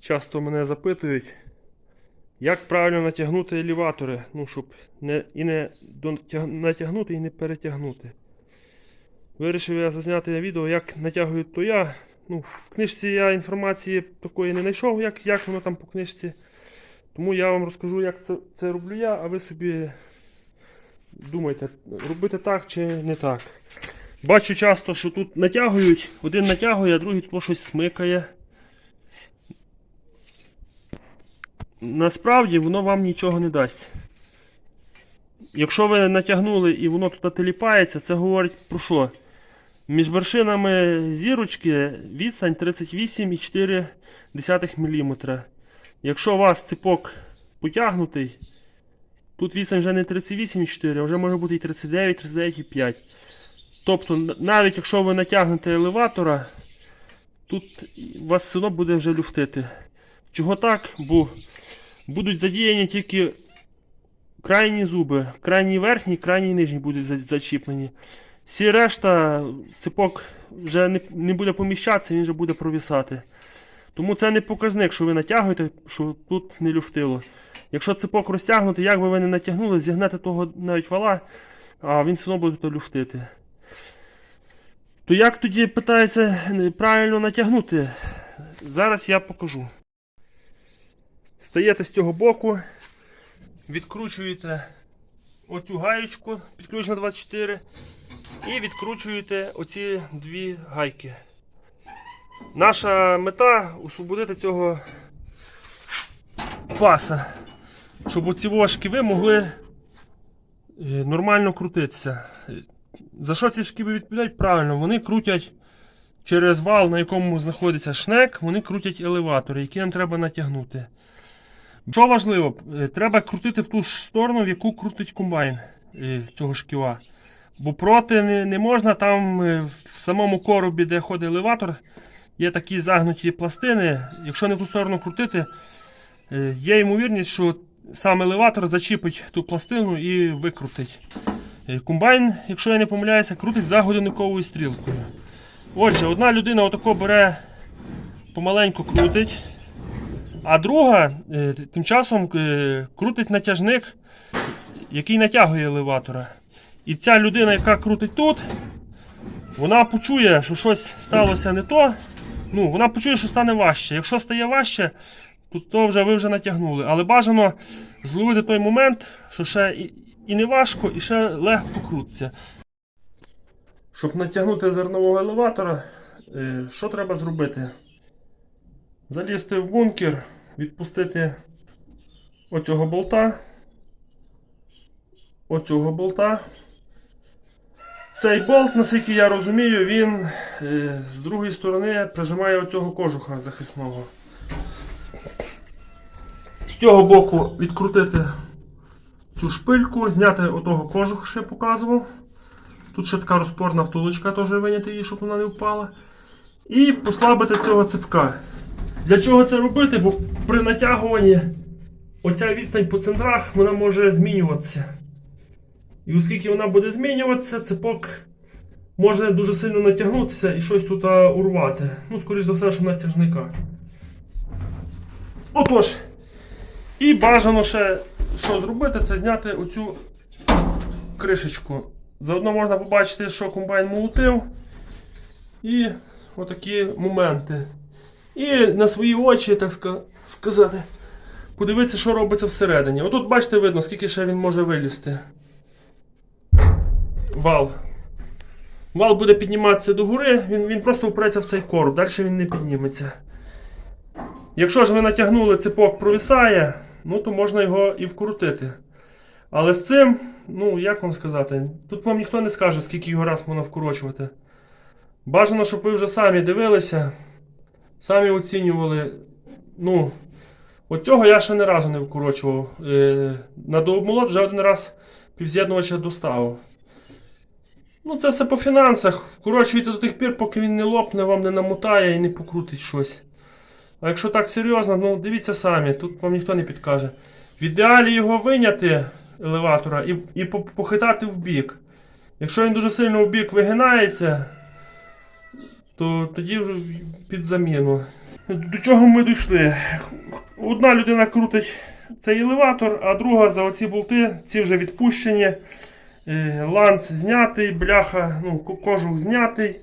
Часто мене запитують, як правильно натягнути елеватори, ну, щоб не, і не натягнути, і не перетягнути. Вирішив я зазняти відео, як натягують то я. Ну, в книжці я інформації такої не знайшов, як, як воно там по книжці. Тому я вам розкажу, як це, це роблю я, а ви собі думайте, робити так чи не так. Бачу часто, що тут натягують, один натягує, а другий тут щось смикає. Насправді воно вам нічого не дасть. Якщо ви натягнули і воно тут теліпається, це говорить про що? Між вершинами зірочки відстань 38,4 мм. Якщо у вас ципок потягнутий, тут відстань вже не 38,4, а вже може бути і 39, 39,5. Тобто, навіть якщо ви натягнете елеватора, тут вас все одно буде вже люфтити. Чого так? Бо будуть задіяні тільки крайні зуби, крайній верхній, крайній нижній будуть зачіплені. Всі решта ципок вже не, не буде поміщатися, він вже буде провісати. Тому це не показник, що ви натягуєте, що тут не люфтило. Якщо ципок розтягнутий, як би ви не натягнули, зігнете того навіть вала, а він все одно буде тут люфтити. То як тоді питається е, правильно натягнути? Зараз я покажу. Стаєте з цього боку, відкручуєте оцю гаєчку, підключена 24, і відкручуєте оці дві гайки. Наша мета освободити цього паса, щоб оці шківи могли е, нормально крутитися. За що ці шківи відповідають? Правильно, вони крутять через вал, на якому знаходиться шнек, вони крутять елеватори, які нам треба натягнути. Що важливо, е, треба крутити в ту ж сторону, в яку крутить комбайн е, цього шківа. Бо проти не, не можна, там е, в самому коробі, де ходить елеватор, є такі загнуті пластини. Якщо не в ту сторону крутити, є ймовірність, що сам елеватор зачіпить ту пластину і викрутить. Комбайн, якщо я не помиляюся, крутить за годинниковою стрілкою. Отже, одна людина отако бере, помаленьку крутить, а друга е, тим часом е, крутить натяжник, який натягує елеватора. І ця людина, яка крутить тут, вона почує, що щось сталося не то. Ну, вона почує, що стане важче. Якщо стає важче, то, вже ви вже натягнули. Але бажано зловити той момент, що ще і, і не важко, і ще легко крутиться. Щоб натягнути зернового елеватора, е, що треба зробити? Залізти в бункер, відпустити оцього болта, оцього болта. Цей болт, наскільки я розумію, він е, з другої сторони прижимає оцього кожуха захисного. З цього боку відкрутити цю шпильку, зняти отого кожуха, що я показував. Тут ще така розпорна втулочка, теж виняти її, щоб вона не впала. І послабити цього цепка. Для чого це робити? Бо при натягуванні оця відстань по центрах вона може змінюватися. І оскільки вона буде змінюватися, цепок може дуже сильно натягнутися і щось тут урвати. Ну, скоріш за все, що натяжника. Отож. І бажано ще що зробити, це зняти оцю кришечку. Заодно можна побачити, що комбайн молотив. І отакі моменти. І на свої очі, так сказати, подивитися, що робиться всередині. Отут, бачите, видно, скільки ще він може вилізти. Вал. Вал буде підніматися догори, він, він просто впреться в цей короб, далі він не підніметься. Якщо ж ви натягнули цепок провисає, ну то можна його і вкрутити. Але з цим, ну як вам сказати, тут вам ніхто не скаже, скільки його раз можна вкорочувати. Бажано, щоб ви вже самі дивилися, самі оцінювали. Ну, от цього я ще не разу не вкорочував. Е, на дообмолот вже один раз півз'єднувача доставив. Ну, це все по фінансах. Вкорочуєте до тих пір, поки він не лопне, вам не намотає і не покрутить щось. А якщо так серйозно, ну дивіться самі, тут вам ніхто не підкаже. В ідеалі його виняти елеватора і, і похитати в бік. Якщо він дуже сильно в бік вигинається, то тоді вже під заміну. До чого ми дійшли? Одна людина крутить цей елеватор, а друга за оці болти, ці вже відпущені. Е, Ланц знятий, бляха, ну, кожух знятий.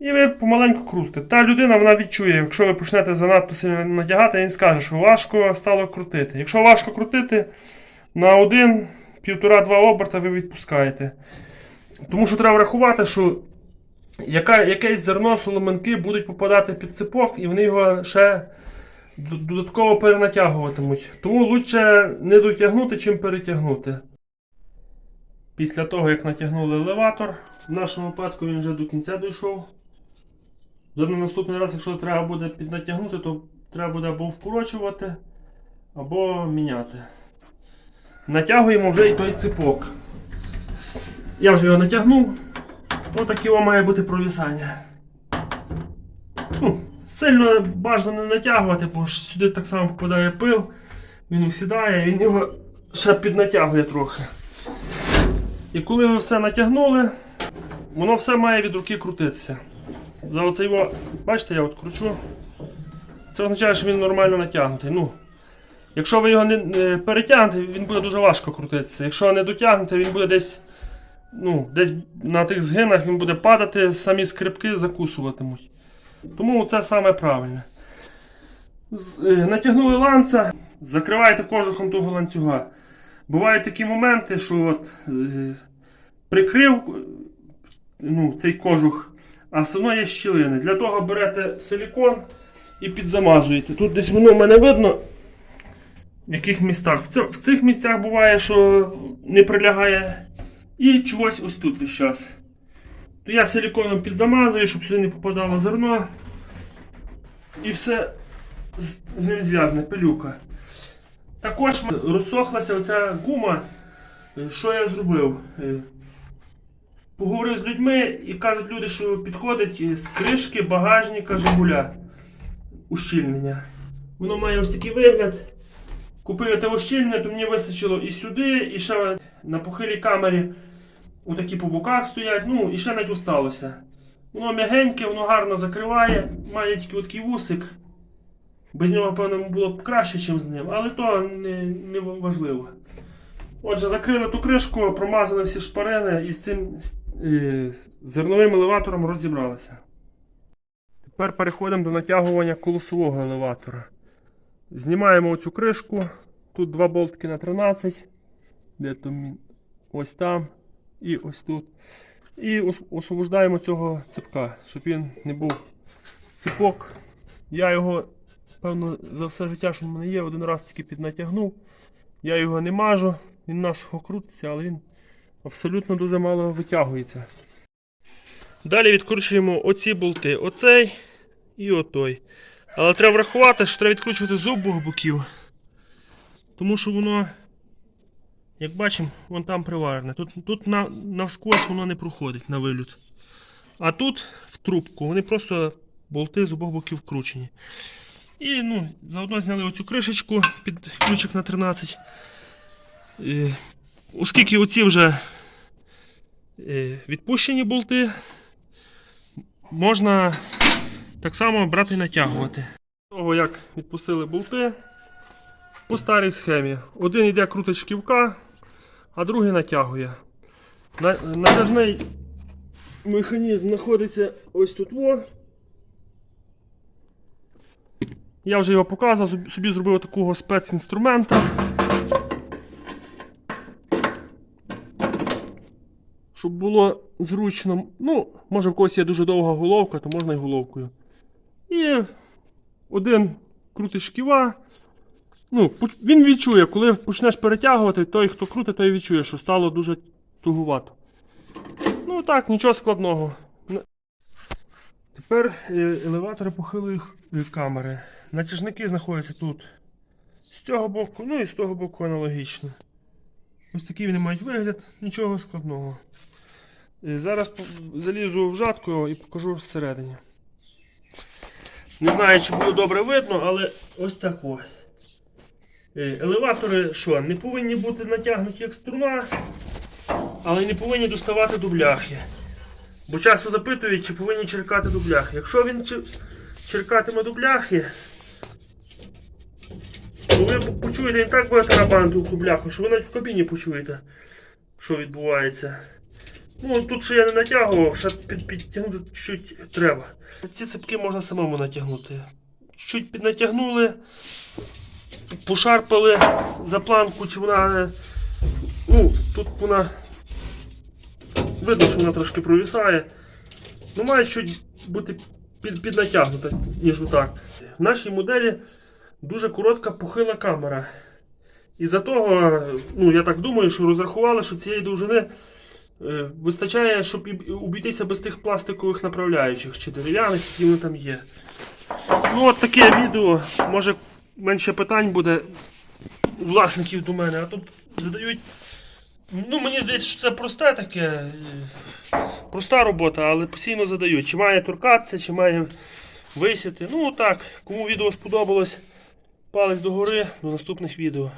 І ви помаленьку крутите. Та людина вона відчує, якщо ви почнете занадто сильно натягати, він скаже, що важко стало крутити. Якщо важко крутити, на один, півтора-два оберта ви відпускаєте. Тому що треба врахувати, що яка, якесь зерно соломинки будуть попадати під ципок, і вони його ще додатково перенатягуватимуть. Тому краще не дотягнути, чим перетягнути. Після того, як натягнули елеватор, в нашому випадку він вже до кінця дійшов. Вже на наступний раз, якщо треба буде піднатягнути, то треба буде або вкорочувати, або міняти. Натягуємо вже і той ципок. Я вже його натягнув. Отаке о має бути провісання. Ну, сильно бажано не натягувати, бо сюди так само попадає пил, він усідає, він його ще піднатягує трохи. І коли ви все натягнули, воно все має від руки крутитися. За оцей його, бачите, я от кручу. Це означає, що він нормально натягнутий. Ну, якщо ви його не перетягнете, він буде дуже важко крутитися. Якщо не дотягнете, він буде десь ну, десь на тих згинах він буде падати, самі скрипки закусуватимуть. Тому це саме правильне. Е, Натягнули ланця, закриваєте кожухом того ланцюга. Бувають такі моменти, що от, е, прикрив ну, цей кожух, а все одно є щілини. Для того берете силікон і підзамазуєте. Тут десь воно в мене видно. В яких містах? В цих місцях буває, що не прилягає і чогось ось тут весь час. То я силіконом підзамазую, щоб сюди не попадало зерно. І все з, ним зв'язане, пилюка. Також розсохлася оця гума. Е, Що я зробив? Е, Поговорив з людьми і кажуть люди, що підходить з кришки багажника Жигуля ущільнення. Воно має ось такий вигляд. Купив я те ущільнення, то мені вистачило і сюди, і ще на похилій камері отакі по боках стоять, ну і ще навіть усталося. Воно м'ягеньке, воно гарно закриває, має тільки такий вусик. Без нього, певно, було б краще, ніж з ним, але то не, не важливо. Отже, закрили ту кришку, промазали всі шпарини і з цим е, зерновим елеватором розібралися. Тепер переходимо до натягування колосового елеватора. Знімаємо оцю кришку. Тут два болтики на 13. Де то він? Ось там і ось тут. І освобождаємо цього ципка, щоб він не був ципок. Я його, певно, за все життя, що в мене є, один раз тільки піднатягнув. Я його не мажу, він насухо крутиться, але він абсолютно дуже мало витягується. Далі відкручуємо оці болти. Оцей і отой. Але треба врахувати, що треба відкручувати з обох боків. Тому що воно, як бачимо, вон там приварене. Тут, тут на, навскось воно не проходить на виліт. А тут в трубку вони просто болти з обох боків вкручені. І ну, заодно зняли оцю кришечку під ключик на 13. Е, оскільки оці вже е, відпущені болти, можна так само брати і натягувати. Того, як відпустили болти по старій схемі. Один йде крутить шківка, а другий натягує. На- Натяжний механізм знаходиться ось тут. Во. Я вже його показував, собі- зробив такого спецінструмента. Щоб було зручно. Ну, може в когось є дуже довга головка, то можна і головкою. І один крутить шківа. Ну, він відчує, коли почнеш перетягувати, той, хто крутить, той відчує, що стало дуже тугувато. Ну так, нічого складного. Тепер е, елеватори похилої е, камери. Натяжники знаходяться тут. З цього боку, ну і з того боку аналогічно. Ось такий вони мають вигляд, нічого складного. Е, Зараз залізу в жатку і покажу всередині. Не знаю, чи буде добре видно, але ось так. Е, Елеватори що, не повинні бути натягнуті як струна, але не повинні доставати до бляхи. Бо часто запитують, чи повинні черкати до бляхи. Якщо він черкатиме до бляхи, то ви почуєте не так багато тарабанити у ту бляху, що ви навіть в кабіні почуєте, що відбувається. Ну, тут ще я не натягував, ще під, підтягнути чуть треба. Ці цепки можна самому натягнути. Чуть піднатягнули, пошарпали за планку, чи вона. е, Ну, тут вона. Видно, що вона трошки провісає. Ну, має чуть бути під, піднатягнута, ніж отак. В нашій моделі дуже коротка похила камера. І за того, ну я так думаю, що розрахували, що цієї довжини е, вистачає, щоб обійтися без тих пластикових направляючих чи дерев'яних, які вони там є. Ну, от таке відео. Може менше питань буде у власників до мене, а тут задають. Ну, мені здається, що це просте таке. е, Проста робота, але постійно задають. Чи має торкатися, чи має висіти. Ну так, кому відео сподобалось, палець догори до наступних відео.